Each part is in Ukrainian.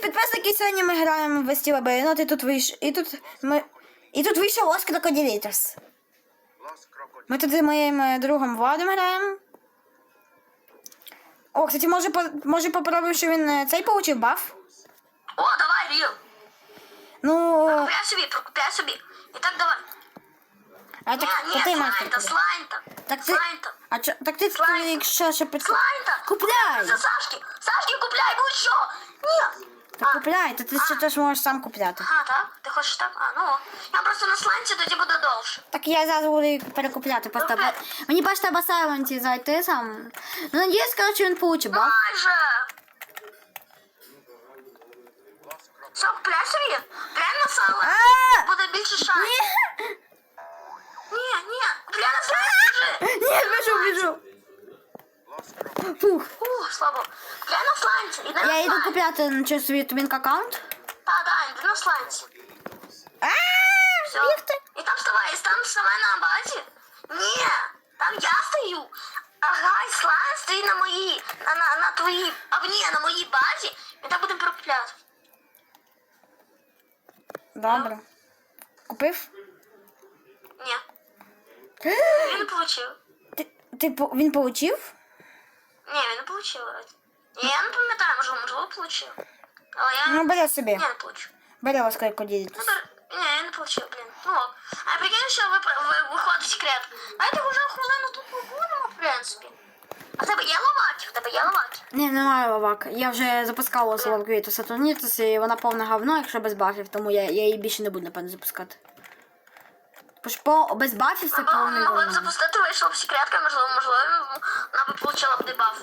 Підписники, сьогодні ми граємо в Стіла Байонот, і тут вийш... і тут ми... І тут вийшов Лос Крокодилітос. Ми тут з моїм е, другом Владом граємо. О, кстати, може, по... може попробуємо, що він е, цей получив баф? О, давай, Ріл. Ну, Купляй собі, прокупляй собі. І так давай. а так, ні, ні, ти маєш слайн-то, слайн-то. Так ти, Слайн-то. а чо, так ти, Слайм. якщо ще під... Слайн-то. Купляй! Це Сашки. Сашки, купляй, будь що. Ні. Так купляй, то ти ще теж можеш сам купляти. Ага, так? Ти хочеш так? А, ну. Я просто на слайнці тоді буде довше. Так я зараз буду перекупляти просто. Добре. Мені бачите, басайленті зайти сам. Ну, надіюсь, коротше, він получить баф. Майже. Все, купляй собі. Прямо на сало. А! Буде більше шансів. Ні, Ні. Купляй на слайнці, біжи. ні, біжу, біжу. Фух. Ух, слабо. Купляй на слайнці. Іди на Я йду купляти на час свій Тубінк аккаунт. Та, да, іди на слайнці. А, Все. бігти. І там вставай, і там вставай на базі. Ні, там я стою. Ага, і слайм стоїть на моїй, на, на, на твоїй, а ні, на моїй базі. І так будемо прокупляти. Добре. Купив? Ні, він не получив. Ти, ти по- він получив? Ні, він не. Ні, я не пам'ятаю, можливо, можливо, получив. Але я Ну, бери собі. ні, не получив. Бери ласкайку ділити. Ну, дор- ні, я не получив, блін. Ну, ок. а прикинь, що ви, ви, виходить секрет. Давайте вже хвилину тут побудемо, в принципі. А в тебе є ловаки? В тебе є ловаки? Ні, немає лавак. Я вже запускала Соловквіту Сатурнітус, і вона повна говно, якщо без бафів, тому я, я її більше не буду, напевно, запускати. По без бафів це Або повне могли б говно. запустити, вийшла б секретка, можливо, можливо, вона б получила б дебаф.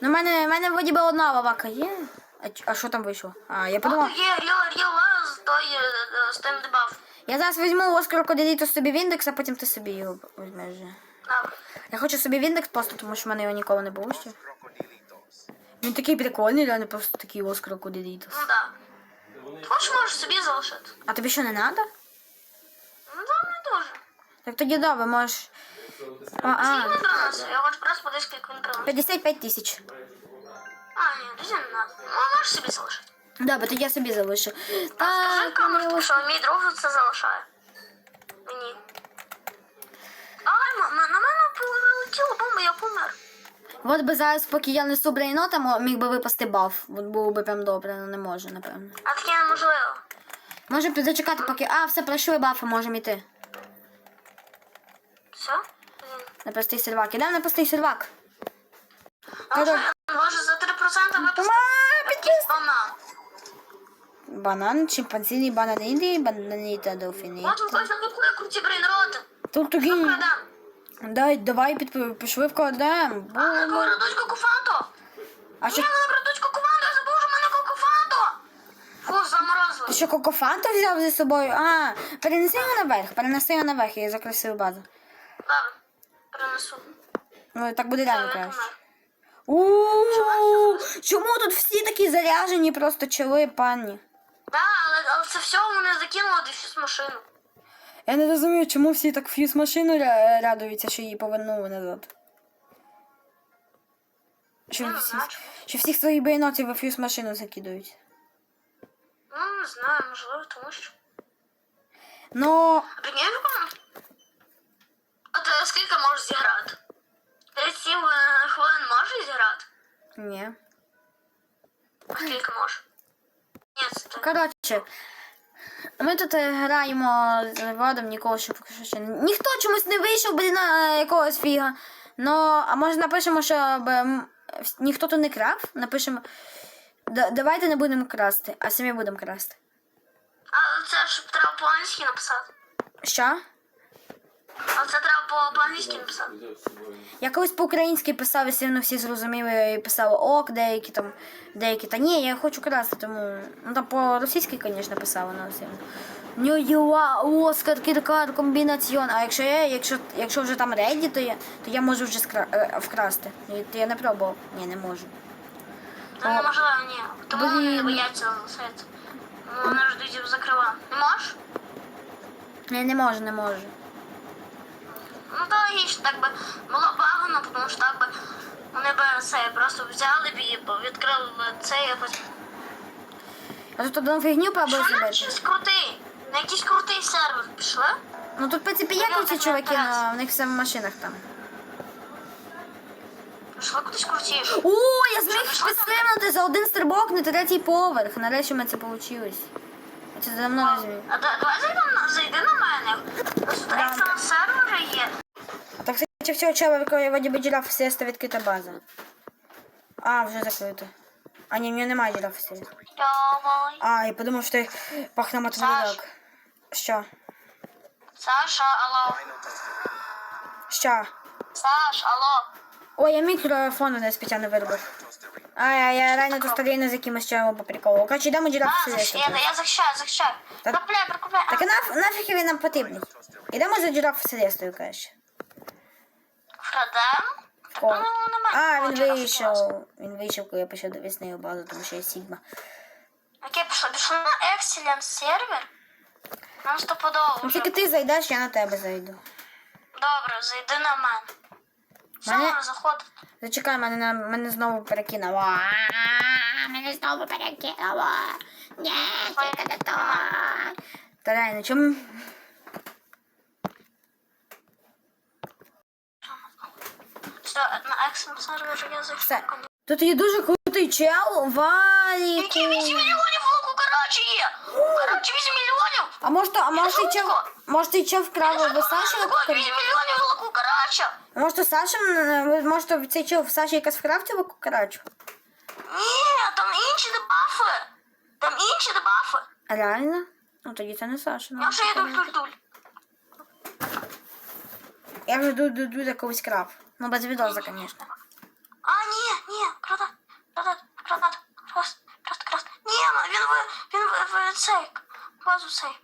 Ну, в мене, в мене вроді би одна лавака є. А, ч- а що там вийшло? А, я подумала. От є Ріл Ріл з той е, з тим дебаф. Я зараз візьму Оскар Крокодиліту собі в індекс, а потім ти собі його візьмеш. вже. Добре. Я хочу собі в індекс просто, тому що в мене його ніколи не було ще. Він такий прикольний, реально просто такий Оскар Крокодилітус. Ну так. да. Хочеш, можеш собі залишити. А тобі що не треба? Ну да, не дуже. Так тоді добре, можеш. А, а, Скільки він приносить? Я хочу просто подивитися, скільки він приносить. 55 тисяч. А, ні, дуже не треба. Ну, можеш собі залишити. Добре, тоді я собі залишу. Скажи Так, камеру, тому що мій друг це залишає. Мені. Ай, ма- ма- на мене прилетіла бомба, я помер. От би зараз, поки я несу брейнота, мо- міг би випасти баф. От було би прям добре, але не можу, напевно. А таке неможливо. Може зачекати, поки. А, все, пройшли бафи, можемо йти. Все? Блін. На простий сервак. Ідемо на простий сервак. А може, може за 3% випустити підпис- банан. Банан, чимпанзині, бананиди, бананіта дофіні. От ви хтось накупує круті брейнроти. Тут такі. Дай, давай під, пішли вкладемо. А не крадуть кокофанту. А що, мене крадуть кокофанту, я забув, що в мене кокофанту. Фу, заморозили. ти що кокофанту взяв зі собою? А, перенеси його наверх, перенеси його наверх, я закрасив базу. Добре. Ну, так буде реально краще. помер. Чому тут всі такі заряжені просто чоли, пані? Да, але, але це все мене закинуло дефіс машину. Я не розумію, чому всі так фьюз машину ря- радуються, що її повернули назад. Що, не всі, що всіх своїх байнотів в фьюз машину закидують. Ну, не знаю, можливо, тому що. А А ти скільки можеш зіграти? 37 хвилин можеш зіграти? ні. А скільки можеш? Ні. Коротше, ми тут е, граємо з Владом, ніколи ще поки що ще не- Ніхто чомусь не вийшов, блін, е, якогось фіга. Ну, а може напишемо, щоб ніхто тут не крав? Напишемо. «Да- Давайте не будемо красти, а самі будемо красти. А це ж треба по-англійськи написати. Що? А це треба по- по-англійськи написати. Я колись по-українськи писав, і все одно всі зрозуміли і писали ок, деякі там, деякі. Та ні, я хочу красти, тому. Ну там по-російськи, звісно, писали на все. Нююа, Оскар, Кіркар, комбінаціон. А якщо я, якщо, якщо вже там реді, то я, то я можу вже скра... е, вкрасти. І то я не пробував. Ні, не можу. Це неможливо, ні. Тому вони не бояться залишатися. Вони ждуть закрива. Не можеш? Ні, не можу, не можу. Ну то логічно, так би було багано, тому що так би вони б це просто взяли б і відкрили б це потім. А тут одну фігню пробує Що на зробити. щось крутий? На якийсь крутий сервер пішли? Ну тут, в принципі, є круті чуваки, але в них все в машинах там. Пішли кудись крутіше. О, я зміг підстрибнути за один стрибок на третій поверх. Нарешті в мене це вийшло. Я це давно не зміг. А да- давай зайдемо на- зайди на мене. Тут як на сервері є. Кстати, всього я вроді би жираф сеста відкрита база. А, вже закрито. А ні, в нього немає жирафа сеста. А, я подумав, що ти пахне мотовидок. Що? Саша, алло. Що? Саш, алло. Ой, я мікрофон не спеціально виробив. А, я, я реально тут старійно з якимось чоловіком по приколу. Короче, йдемо жираф А, сеста. я, я захищаю, захищаю. Так- Прикупляй, прикупляй. Так а наф, нафіг він нам потрібний? Ідемо за жираф селестою, краще. Фредем? О. Ну, немає. А, він вийшов. Він вийшов, коли я почав на його базу, тому що я Сігма. Окей, пішли, пішли на Excellent сервер. Нам стопудово Ну вже. тільки ти зайдеш, я на тебе зайду. Добре, зайди на мене. Все, Мене- можна заходити. Зачекай, мене на мене знову перекинуло. Мене знову перекинуло. Ні, тільки не то. Та реально, чому? Все, на Excellent сервер я зайшов. Тут є дуже крутий чел, Валіку. Які 8 мільйонів в Кукарачі є? Коротше, 8 мільйонів. А може, то- а може цей чел, може цей чел вкрав в Саші? 8 мільйонів в Кукарача. А може то Саша, м, може то цей чел в Саші якась вкрав цього кукарачу? Ні, там інші дебафи. Там інші дебафи. Реально? Ну тоді це не Саша. ну. Я вже є дуль-дуль-дуль. Я вже ду ду ду за когось крав. Ну без відоза, звісно. А, ні, ні, крадат, крадат, крадат, просто, просто, просто. Ні, ну, він в, він цей, базу цей.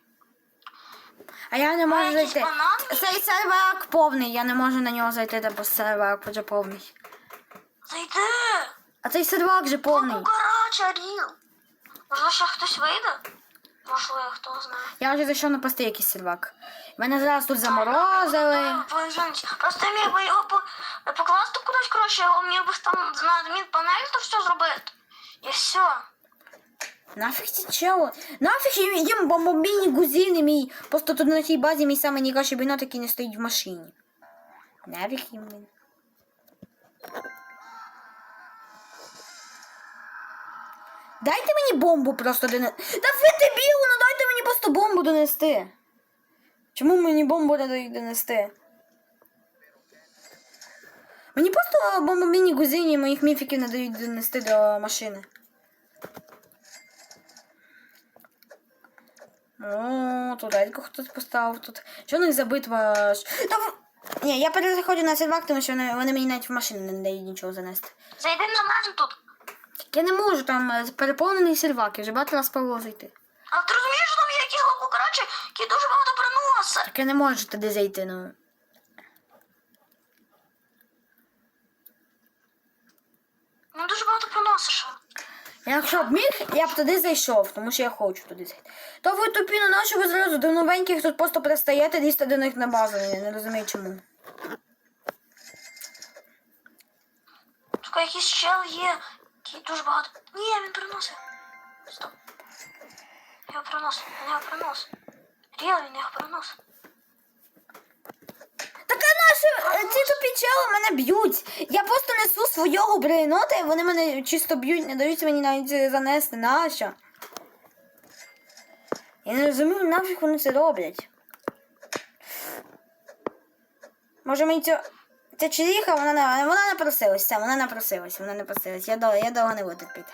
А я не можу зайти. банан? Цей сервак повний, я не можу на нього зайти, бо сервак вже повний. Зайди. А цей сервак же повний. Кукарача, Ріл. Можливо, ще хтось вийде? Можливо, хто знає. Я вже зайшов на пости якийсь сервак. Мене зараз тут заморозили. Позвонить. Просто я міг би його по, покласти кудись, коротше, його міг би там на адмінпанель то все зробити. І все. Нафіг ці чел? Нафіг їм, бомбомбійні гузини мій. Просто тут на цій базі мій самий найкращий бінот, який не стоїть в машині. Нафіг їм він. Дайте мені бомбу просто донести. Та ви дебіли, ну дайте мені просто бомбу донести. Чому мені бомбу не дають донести? Мені просто бомбомбійні гузині моїх міфіків не дають донести до машини. О, тут дядько хтось поставив тут. Чого у них аж? Та в- Ні, я перезаходжу на сервак, тому що вони, вони мені навіть в машину не дають нічого занести. Зайди на мене тут. Я не можу, там е, переповнений сервак, я вже багато раз пробувала зайти. А ти розумієш, що там є якісь кукарачі, які дуже багато приносять? Так я не можу туди зайти, ну. Ну дуже багато приносиш. Якщо б міг, я б туди зайшов, тому що я хочу туди зайти. То ви тупі, ну нащо ви зразу до новеньких тут просто пристаєте лізти до них на базу, я не розумію чому. Тільки якийсь чел є, який дуже багато. Ні, він приносить. Стоп. Я його приносив, він його приносив. Ріл, він його приносив. Так а наші е, ці тупі чели мене б'ють. Я просто несу свого брейнота, і вони мене чисто б'ють, не дають мені навіть е, занести. Нащо? Я не розумію, нафіг вони це роблять. Може мені цю... Ця чоловіка, вона не, вона не просилась, все, вона не просилась, вона не просилась. Я довго, я довго не буду терпіти.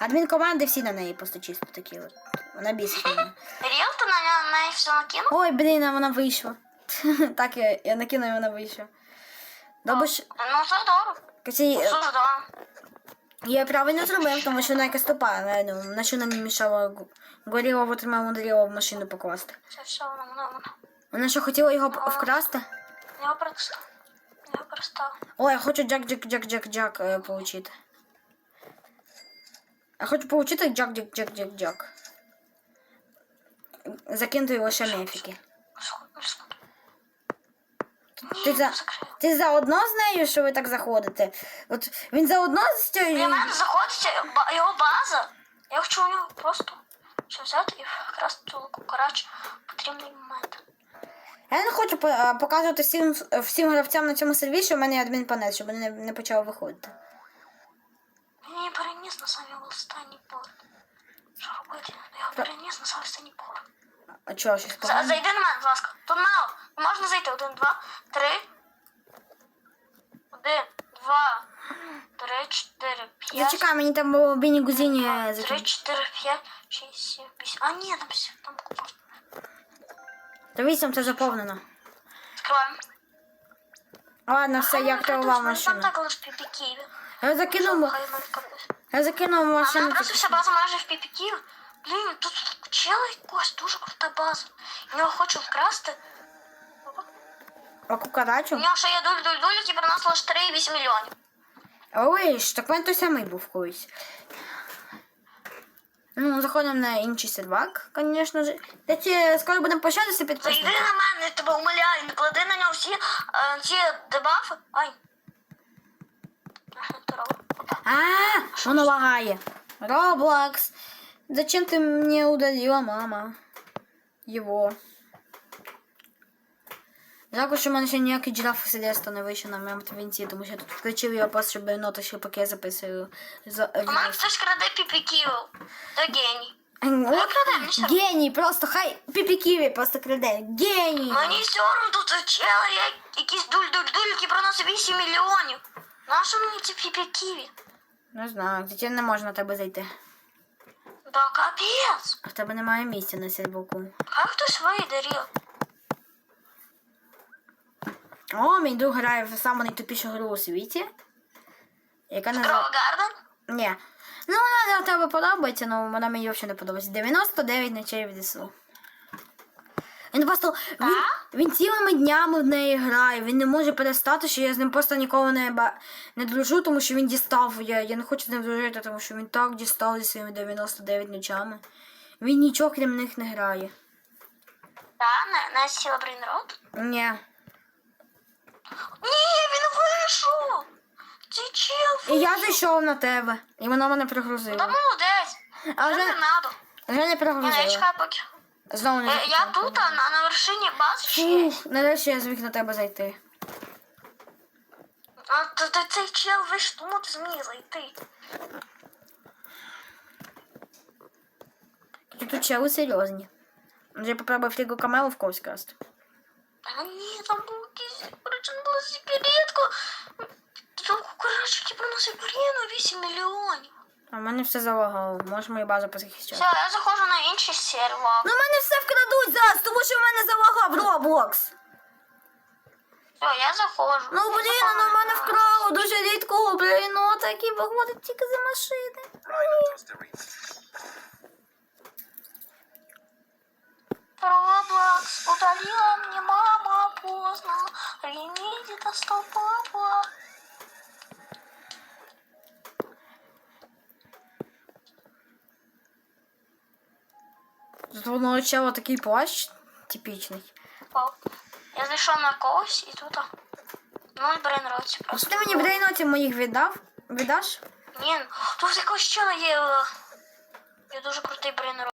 Адмінкоманди всі на неї просто чисто такі от. Вона бісить ти на неї все накинув? Ой, блін, а вона вийшла. так, я, я накину, і вона вийшла. Добре. Ну це добре. Кстати, я правильно зробив, тому що вона якась тупа, реально. На що нам горіла, от ми мудрила в машину покласти. Вона що хотіла його вкрасти? Його перестав. Я перестав. Ой, я хочу джак джак джак джак джак е, получити. Я хочу получити джак джак джак джак джак. Закинути лише мефіки. Ти за, ти заодно з нею, що ви так заходите? От він заодно з Для цією. мене заходить ба- його база. Я хочу у нього просто що взяти і вкрасти цю кукарач в потрібний момент. Я не хочу показувати всім, всім гравцям на цьому серві, що в мене є адмінпанель, щоб вони не, не почали виходити. Її переніс на самий останній порт. Що робити? Я переніс на самий останній порт. А чого, щось погано? Зайди на мене, будь ласка. Тут мало. Можна зайти. Один, два, три. Один, два, три, чотири, п'ять. Зачекай, мені там було біні гузіні два, Три, чотири, п'ять, шість, сім, вісім. А ні, там все, там купа. Та вісім це заповнено. Ладно, все, я активував машину. Я закинув, я закинув А машину. просто вся база майже в піпі Блін, тут чела якось дуже крута база. У нього хочу вкрасти. А У кукарачу? нього ще є дуль-дуль-дуль, який приносило аж 3,8 мільйонів. Ой, ж, так в мене той самий був колись. Ну, заходимо на інший сервак, звісно ж. Та ці скоро будемо прощатися Зайди підписники. на мене, я тебе умоляю, не клади на нього всі е, ці дебафи. Ай. А, воно лагає. Роблокс. Зачем ты мне удалила, мама? Его. Що в мене ще ніякий джираф Селеста не вийшов на моєму твінці, тому що я тут включив його просто, щоб ноти ще поки я записую. За... У мене хтось краде піпіків. То геній. Ну, все одно. Геній, просто хай піпіківі просто краде. Геній. Мені все одно тут чела є якийсь дуль-дуль-дуль, який приносить 8 мільйонів. Нащо мені ці піпіківі? Не знаю, дитя не можна на тебе зайти. Да капець. В тебе немає місця на серваку. Хай хтось вийде, Ріо. О, мій друг грає в саму найтупішу гру у світі. Яка називається... Гарден. Ні. Ну, вона для тебе подобається, але вона мені взагалі не подобається. 99 ночей в лісу. Він просто. Він, він цілими днями в неї грає. Він не може перестати, що я з ним просто ніколи не, ба... не дружу, тому що він дістав. Я, я не хочу з ним дружити, тому що він так дістав зі своїми 99 ночами. Він нічого крім них не грає. Да, на, на сіла Брейнрод. Ні. Ні, він вийшов. Цей чел. І я зайшов на тебе, і вона мене Та прогрузила. молодець. А Вже вже, не надо. вже не Ні, я чекаю поки. Знову не Е, Я тут, а на, на вершині бази ще. Фух, нарешті я зміг на тебе зайти. А то, то цей чел вийшов, тому ти зміг зайти. Тут тут чели серйозні. Вже попробую флігу камелу в когось красти. А ні, там був якийсь, секретку. Там коротше, які приносить Бріну 8 мільйонів. А в мене все залагало. Можеш мою базу позахищати. Все, я заходжу на інший сервак. Ну в мене все вкрадуть зараз, тому що в мене залагав Roblox. Все, я заходжу. Ну блін, заходжу ну в мене на- вкрало дуже рідко, блін, ну такі виходить тільки за машини. Роблокс, удалила мне мама поздно. Ремеди достал папа. Тут воно чела такий плащ типічний. Пап. Я зайшов на когось і тут а, нуль брейнроці А просто. ти мені брейнотів моїх віддав? Віддаш? Ні, ну, тут якогось чела є. е, Є дуже крутий брейнрот.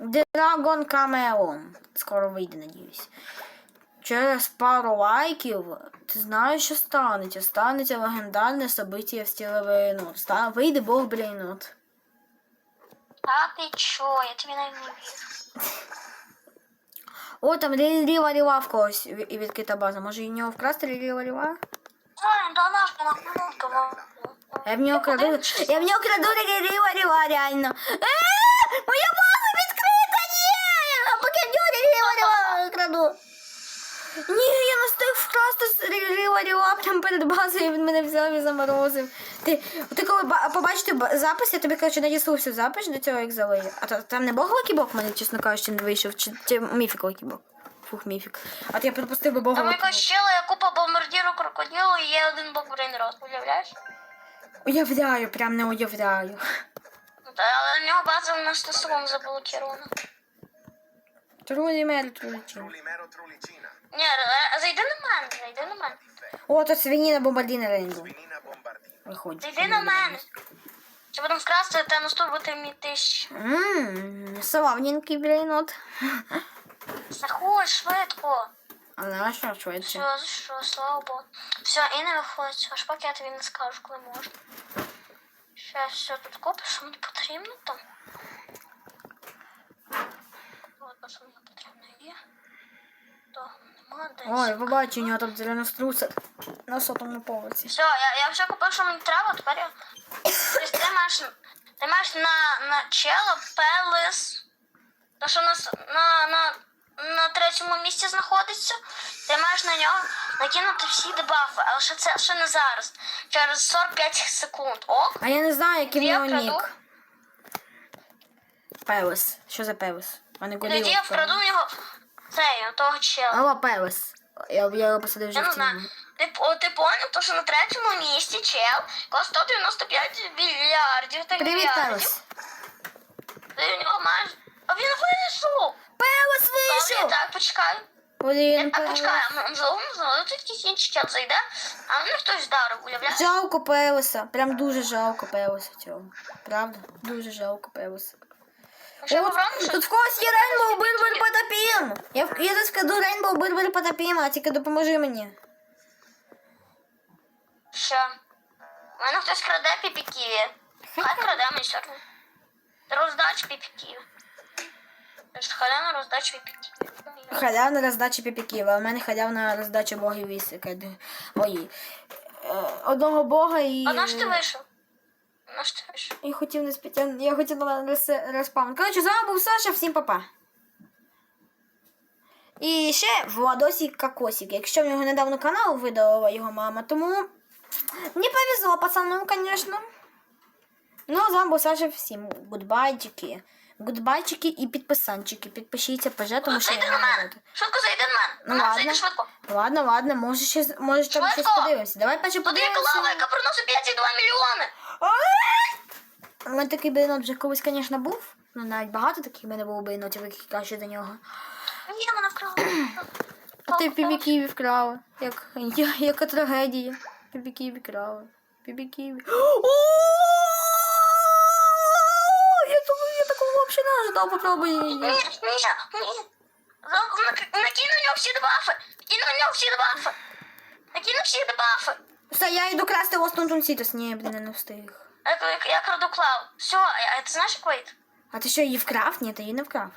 Dragon Cameo. Скоро вийде, надіюсь. Через пару лайків ти знаєш, що станеться. Станеться легендарне событие в стиле Брейнот. Ста... Вийде Бог Брейнот. А ти чо? Я тобі навіть не вірю. О, там Ріва Ріва в когось ві- і відкрита база. Може і в нього вкрасти Ріва Ріва? Ай, да наш нахмутка вам. Я в нього краду. Я в нього краду Ріва Ріва, реально. Е, Моя Ні, я не встиг вкрасти прямо перед базою, він мене взяв і заморозив. Ти, ти коли побачите запис, я тобі коротше надіслав всю запис до цього, як. А то, там не Бог Лакібок мене, чесно кажучи, не вийшов, чи, чи міфік Лакібок. Фух, міфік. А то я пропустив би Бога Там Лакібок. якось я купа бомбардіру крокодилу і є один бог брейнрот, уявляєш? Уявляю, прям не уявляю. Та, але в нього база на 100 секунд. Трулі мер, трулі чин. Ні, е, зайди на мене, зайди на мене. О, то свиніна бомбардіна bombardino. Виходить. Зайди на мене. Чи будемо вкрасти, та наступити мій тисяч. Ммм, славненький блейнот. Заходь швидко. А що швидше? Все, що, слава Богу. Все, і не виходить, аж поки я тобі не скажу, коли можна. Ще все тут копиш, що мені потрібно там. От, що мені потрібно є. Ой, побачу, у нього там зеленоструса на сотому поверсі. Все, я, я вже купив, що мені треба, тепер я. Тобто ти маєш, ти маєш на, на чело Пелес. То, що у нас на, на, на третьому місці знаходиться, ти маєш на нього накинути всі дебафи, але ще це ще не зараз. Через 45 секунд. Ок? А я не знаю, який в нього нік. Певес. Що за? Мене Тоді я вкраду його цей, того чела. Алло, Певес. Я, я його посадив вже Я не в знаю. тім'ю. Ти, о, ти поняв, то, що на третьому місці чел коли 195 мільярдів та Привіт, мільярдів. Певес. Ти в нього маєш. А він вийшов! Добре, вийшов! так, почекай. Блін, А Певес. почекай, можливо, можливо, тут якийсь інший чел зайде, а мене хтось вдарив, уявляєш? Жалко Певеса. Прям дуже жалко Певеса цього. Правда? Дуже жалко Певеса. Ще От, попробуй щось? тут в когось є Рейнбоу Бирбер Потапім. Я, в- я тут складу Рейнбоу Бирбер Потапім, а тільки допоможи мені. Що? У мене хтось краде піпіківі. Хай краде мені все. Роздач піпіківі. Халяна роздач піпіківі. Халявна роздача піпіків, а в мене халявна роздача богів і вісика. Ой. е, Одного бога і. А на що ти вийшов? На що ж. Я хотів не спітя... Я хотіла розпам. Коротше, з вами був Саша, всім папа. І ще Владосик Кокосик. Якщо в нього недавно канал видала його мама, тому не повезло пацану, звісно. Ну, з вами був Саша, всім гудбайчики. Гудбайчики і підписанчики. Підпишіться, пожалуйста, тому що Зайди я на мене. буду. Швидко зайди на мене. Ну, На мене ладно. зайди швидко. Ладно, ладно, може ще може там щось Швидко! подивимося. Давай перше Туди подивимося. лава, яка приносить 5,2 мільйони. У мене такий бейнот вже колись, звісно, був. Ну, навіть багато таких в мене було бейнотів, які краще до нього. Ні, мене вкрала. А ти пібіківі вкрала. Як, я- яка трагедія. Пібіківі вкрала. Пібіківі. Я не ожидав, попробуй. Ні. Залку, нак- Накину на нього всі дебафи. Накину на нього всі дебафи. Накину всі дебафи. Все, я йду красти Остон Сітос. Ні, блін, я не встиг. Я, я, я краду клав. Все, а, а ти знаєш, як? А ти що, її вкрав? Ні, ти її не вкрав.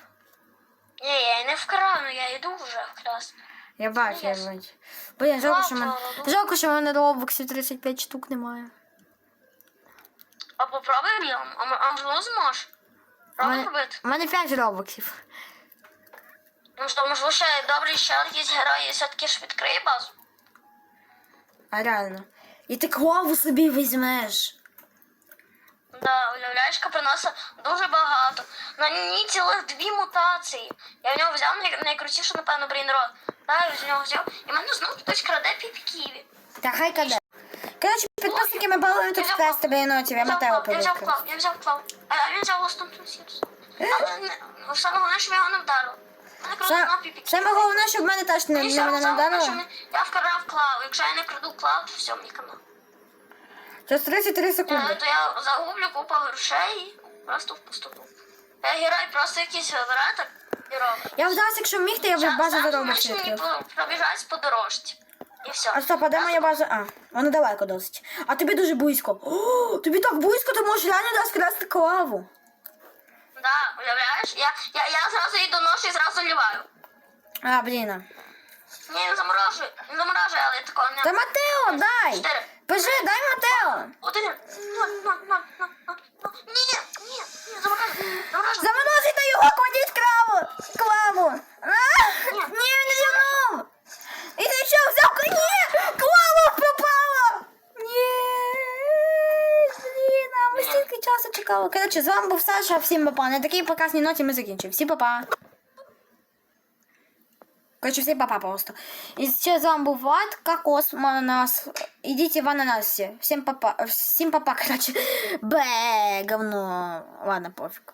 Ні, я її не вкрав, ну я йду вже вкрас. Я бачу, я бачу. Блін, жалко, що в мене. Ладно. Жалко, що мене робоксів 35 штук немає. А попробуй ріом, а, а зможеш? Робити. у мене 5 робоксів. Ну що, можливо, ще добрий ще якийсь герой все-таки ж відкриє базу. А реально. І ти клаву собі візьмеш. Да, уявляєш, приносить дуже багато. На ній цілих дві мутації. Я в нього взяв най- найкрутішу, напевно, брейнрот. Так, я з нього взяв. І мене знову хтось краде піпіківі. Та хай каде. Коротше, підписники ми балуємо тут в тебе єнотів, я Матео я взяв повідкрив. клав, я взяв клав. А а він взяв Лостон Сірс. Але не- ну, саме головне, що я його не вдарив. Мене на саме головне, щоб мене теж не, І не все, мене не саме головне, що вдарило. Я вкрав клав. Якщо я не краду клав, то все, мені канал. Через 33 Е, секунди. То я загублю купу грошей і просто в пустоту. Я герой просто якийсь і робить. Я вдався, якщо міг, то я вже базу за робот мені відкрив. по- пробіжать по дорожці. І все. А стоп, а де моя база? А, вона далеко досить. А тобі дуже близько. О, тобі так близько, ти можеш реально розкрасти клаву. Да, уявляєш? Я, я, я зразу її доношу і зразу ліваю. А, блін. Ні, не заморожую, не заморожую, але я такого не... Та Матео, дай! Чотири. Пиши, дай Матео! Один. На, на, на, на. Ні, ні, ні, заморожую, заморожую. Заморозити його, кладіть клаву! Клаву! А, ні, він часу чекали. Коротше, з вами був Саша, всім папа. На такій прекрасній ноті ми закінчимо. Всім папа. Короче, всем папа просто. И сейчас вам был Влад, кокос, ананас. Идите в ананасе. Всем папа. Всем папа, короче. Б, говно. Ладно, пофиг.